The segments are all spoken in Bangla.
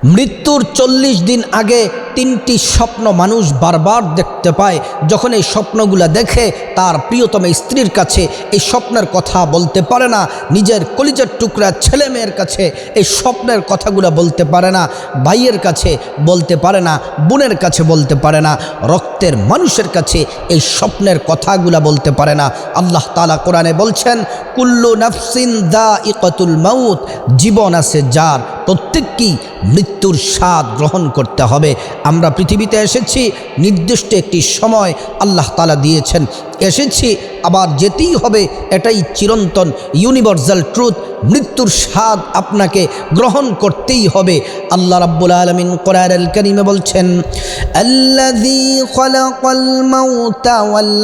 মৃত্যুর চল্লিশ দিন আগে তিনটি স্বপ্ন মানুষ বারবার দেখতে পায়। যখন এই স্বপ্নগুলো দেখে, তার প্রিয়তম স্ত্রীর কাছে এই স্বপ্নের কথা বলতে পারে না। নিজের কলিজের টুকরা ছেলে মেয়ের কাছে এই স্বপ্নের কথাগুলো বলতে পারে না। ভাইয়ের কাছে বলতে পারে না, বোনের কাছে বলতে পারে না। রক্তের মানুষের কাছে এই স্বপ্নের কথাগুলা বলতে পারে না। আল্লাহ তালা কোরআনে বলছেন, কুল্লু নাফসিন দা ইকতুল মাউত জীবন আছে যার প্রত্যেককেই মৃত্যুর স্বাদ গ্রহণ করতে হবে। আমরা পৃথিবীতে এসেছি, নির্দিষ্ট একটি সময় আল্লাহ তালা দিয়েছেন। এসেছি, আবার যেতেই হবে, এটাই চিরন্তন ইউনিভার্সাল ট্রুথ মৃত্যুর স্বাদ আপনাকে গ্রহণ করতেই হবে। আল্লাহ রাব্বুল আলমিন কোরআন আল করিমে বলছেন খলাকাল মাউতা ওয়াল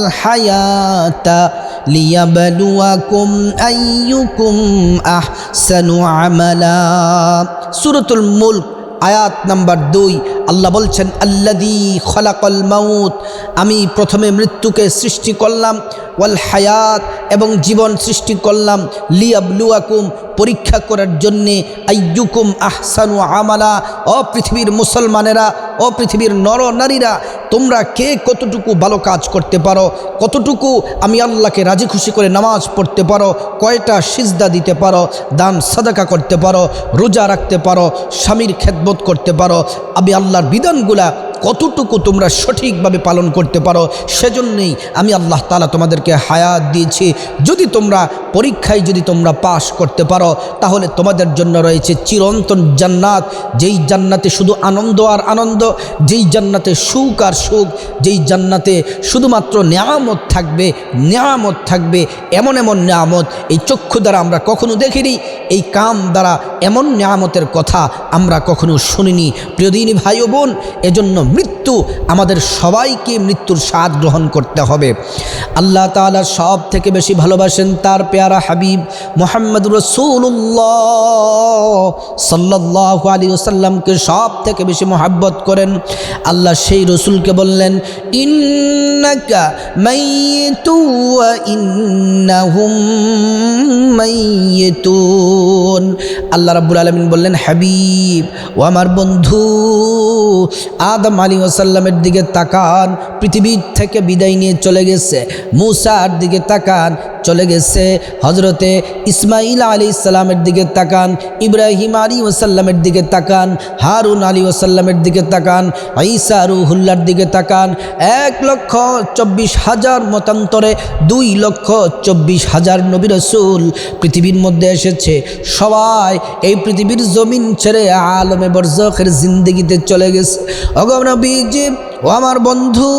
আইয়ুকুম সূরাতুল মুলক আয়াত নাম্বার দুই। আল্লাহ বলছেন, আল্লাদি খলাকল মাউত। আমি প্রথমে মৃত্যুকে সৃষ্টি করলাম, ওয়াল হায়াত, এবং জীবন সৃষ্টি করলাম, লিয়াবলুয়াকুম পরীক্ষা করার জন্যে আইয়ুকুম আহসানু আমালা। ও পৃথিবীর মুসলমানেরা ও পৃথিবীর নর নারীরা তোমরা কে কতটুকু ভালো কাজ করতে পারো, কতটুকু আমি আল্লাহকে রাজি খুশি করে নামাজ পড়তে পারো, কয়টা সিজদা দিতে পারো, দান, সাদাকা করতে পারো, রোজা রাখতে পারো, স্বামীর খেদমত করতে পারো, আমি আল্লাহর বিধানগুলা কতটুকু তোমরা সঠিকভাবে পালন করতে পারো সেজন্যই আমি আল্লাহ তালা তোমাদেরকে হায়াত দিয়েছি। যদি তোমরা পরীক্ষায় যদি তোমরা পাশ করতে পারো, তাহলে তোমাদের জন্য রয়েছে চিরন্তন জান্নাত। যেই জান্নাতে শুধু আনন্দ আর আনন্দ, যেই জান্নাতে সুখ আর সুখ, যেই জান্নাতে শুধুমাত্র নিয়ামত থাকবে নিয়ামত থাকবে, এমন এমন নিয়ামত এই চক্ষু দ্বারা আমরা কখনো দেখিনি, এই কাম দ্বারা এমন নিয়ামতের কথা আমরা কখনো শুনিনি। প্রিয়দিনী ভাই বোন, এজন্য মৃত্যু আমাদের সবাইকে মৃত্যুর স্বাদ গ্রহণ করতে হবে। আল্লাহ তাআলা সব থেকে বেশি ভালোবাসেন তার পেয়ারা হাবিব মোহাম্মদ রসুল্লাহ সাল্লাহ আলী ওসাল্লামকে সব থেকে বেশি মোহাব্বত করেন। আল্লাহ সেই রসুলকে বললেন, ইন্নাকা মাইয়িতু ওয়া আল্লাহ রাব্বুল আলামিন বললেন, হাবিব, ও আমার বন্ধু, আদম আলী ওসাল্লামের দিকে তাকান পৃথিবীর থেকে বিদায় নিয়ে চলে গেছে। মুসার দিকে তাকান চলে গেছে। হজরতে ইসমাইল আলী ইসলামের দিকে তাকান, ইব্রাহিম আলী ওসাল্লামের দিকে তাকান, হারুন আলী ওসাল্লামের দিকে তাকান, ঈসা রুহুল্লার দিকে তাকান। এক লক্ষ চব্বিশ হাজার মতান্তরে দুই লক্ষ চব্বিশ হাজার নবী রসুল পৃথিবীর মধ্যে এসেছে। সবাই এই পৃথিবীর জমিন ছেড়ে আলমে বরজখের জিন্দগিতে চলে গেছে। অগনবীজি ও আমার বন্ধু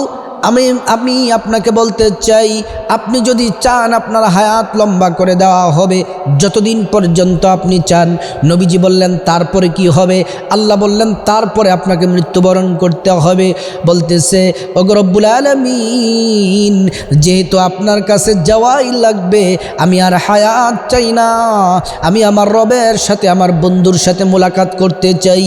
আমি আমি আপনাকে বলতে চাই, আপনি যদি চান আপনার হায়াত লম্বা করে দেওয়া হবে, যতদিন পর্যন্ত আপনি চান, নবীজি বললেন, তারপরে কি হবে? আল্লাহ বললেন, তারপরে আপনাকে মৃত্যুবরণ করতে হবে। বলতেছে ওগরব্বুল আলমিন, যেহেতু আপনার কাছে যাওয়াই লাগবে, আমি আর হায়াত চাই না। আমি আমার রবের সাথে, আমার বন্ধুর সাথে মোলাকাত করতে চাই।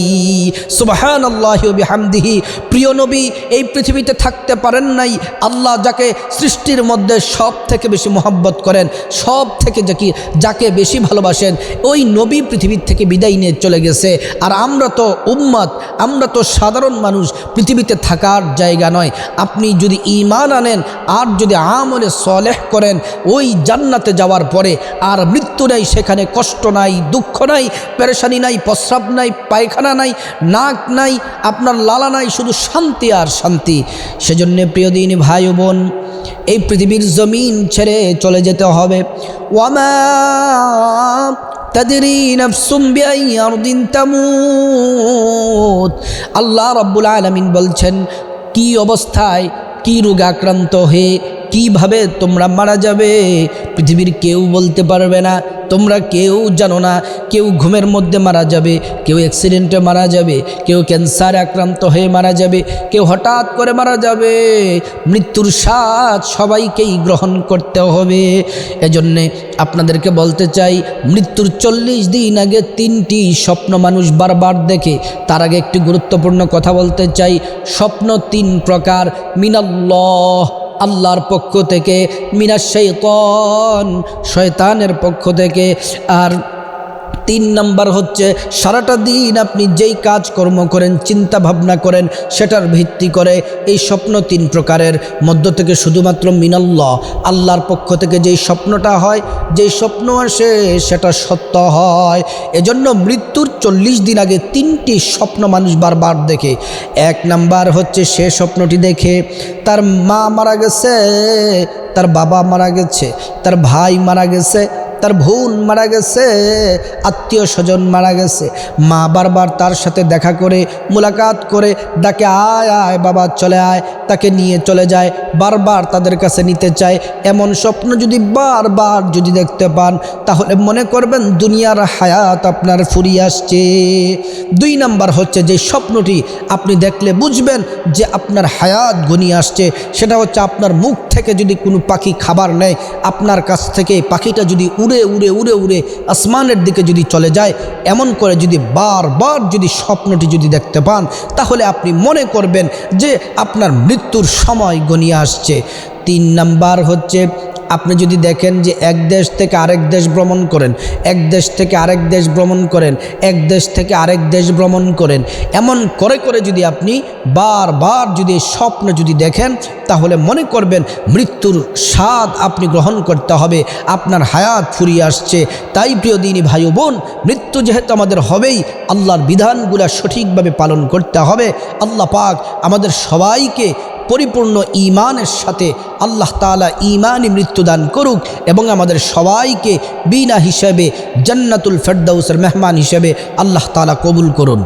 সুবাহান আল্লাহ হামদিহি প্রিয় নবী, এই পৃথিবীতে থাকতে পারেন নাই, আল্লাহ যাকে সৃষ্টির মধ্যে সব থেকে বেশি মোহাব্বত করেন সব থেকে যাকে যাকে বেশি ভালোবাসেন, ওই নবী পৃথিবীর থেকে বিদায় নিয়ে চলে গেছে। আর আমরা তো উম্মাদ আমরা তো সাধারণ মানুষ, পৃথিবীতে থাকার জায়গা নয়। আপনি যদি ইমান আনেন, আর যদি আমলে সলেহ করেন, ওই জান্নাতে যাওয়ার পরে আর মৃত্যু নাই, সেখানে কষ্ট নাই, দুঃখ নাই, পেরেশানি নাই, প্রস্রাব নাই, পায়খানা নাই, নাক নাই, আপনার লালা নাই, শুধু শান্তি আর শান্তি। সেজন্যে প্রিয় দিন, ভাই বোন, এই পৃথিবীর জমিন ছেড়ে চলে যেতে হবে। ওয়ামা তামুত। আল্লাহ রব্বুল আলমিন বলছেন, কি অবস্থায় কি রোগ আক্রান্ত হয়ে কীভাবে তোমরা মারা যাবে? পৃথিবীর কেউ বলতে পারবে না, তোমরা কেউ জানো না, কেউ ঘুমের মধ্যে মারা যাবে, কেউ অ্যাক্সিডেন্টে মারা যাবে, কেউ ক্যান্সারে আক্রান্ত হয়ে মারা যাবে, কেউ হঠাৎ করে মারা যাবে। মৃত্যুর স্বাদ সবাইকেই গ্রহণ করতে হবে। এজন্যে আপনাদেরকে বলতে চাই, মৃত্যুর চল্লিশ দিন আগে তিনটি স্বপ্ন মানুষ বারবার দেখে, তার আগে একটি গুরুত্বপূর্ণ কথা বলতে চাই, স্বপ্ন তিন প্রকার, মিনাল্লাহ। আল্লাহর পক্ষ থেকে মিনাশ শৈতন শয়তানের পক্ষ থেকে আর তিন নাম্বার হচ্ছে, সারাটা দিন আপনি যেই কাজকর্ম করেন চিন্তা ভাবনা করেন, সেটার ভিত্তি করে এই স্বপ্ন তিন প্রকারের। মধ্য থেকে শুধুমাত্র মিনাল্লাহ, আল্লাহর পক্ষ থেকে যেই স্বপ্নটা হয়, যেই স্বপ্ন আসে সেটা সত্য হয়। এজন্য মৃত্যুর চল্লিশ দিন আগে তিনটি স্বপ্ন মানুষ বারবার দেখে। এক নাম্বার হচ্ছে, সে স্বপ্নটি দেখে তার মা মারা গেছে, তার বাবা মারা গেছে, তার ভাই মারা গেছে তার বোন মারা গেছে, আত্মীয় স্বজন মারা গেছে। মা বারবার তার সাথে দেখা করে, মোলাকাত করে, ডাকে আয় আয়, বাবা চলে আয়, তাকে নিয়ে চলে যায়, বারবার তাদের কাছে নিতে চায়। এমন স্বপ্ন যদি বারবার যদি দেখতে পান, তাহলে মনে করবেন দুনিয়ার হায়াত আপনার ফুরিয়ে আসছে। দুই নাম্বার হচ্ছে যে স্বপ্নটি আপনি দেখলে বুঝবেন যে আপনার হায়াত ঘনিয়ে আসছে। সেটা হচ্ছে আপনার মুখ থেকে যদি কোনো পাখি খাবার নেয়, আপনার কাছ থেকে পাখিটা যদি উড়ে উড়ে উড়ে উড়ে আসমানের দিকে যদি চলে যায়, এমন করে যদি বারবার যদি স্বপ্নটি যদি দেখতে পান, তাহলে আপনি মনে করবেন যে আপনার মৃত্যুর সময় গনিয়ে আসছে। তিন নাম্বার হচ্ছে আপনি যদি দেখেন যে এক দেশ থেকে আরেক দেশ ভ্রমণ করেন, এক দেশ থেকে আরেক দেশ ভ্রমণ করেন, এক দেশ থেকে আরেক দেশ ভ্রমণ করেন, এমন করে করে যদি আপনি বারবার যদি স্বপ্ন যদি দেখেন, তাহলে মনে করবেন মৃত্যুর স্বাদ আপনি গ্রহণ করতে হবে, আপনার হায়াত ফুরিয়ে আসছে। তাই প্রিয় দিনী ভাই বোন, মৃত্যু যেহেতু আমাদের হবেই, আল্লাহর বিধানগুলা সঠিকভাবে পালন করতে হবে। আল্লাহ পাক আমাদের সবাইকে পরিপূর্ণ ইমানের সাথে আল্লাহ তালা ইমানই মৃত্যুদান করুক এবং আমাদের সবাইকে বিনা হিসেবে জান্নাতুল ফেরদাউসের মেহমান হিসেবে আল্লাহ তালা কবুল করুন।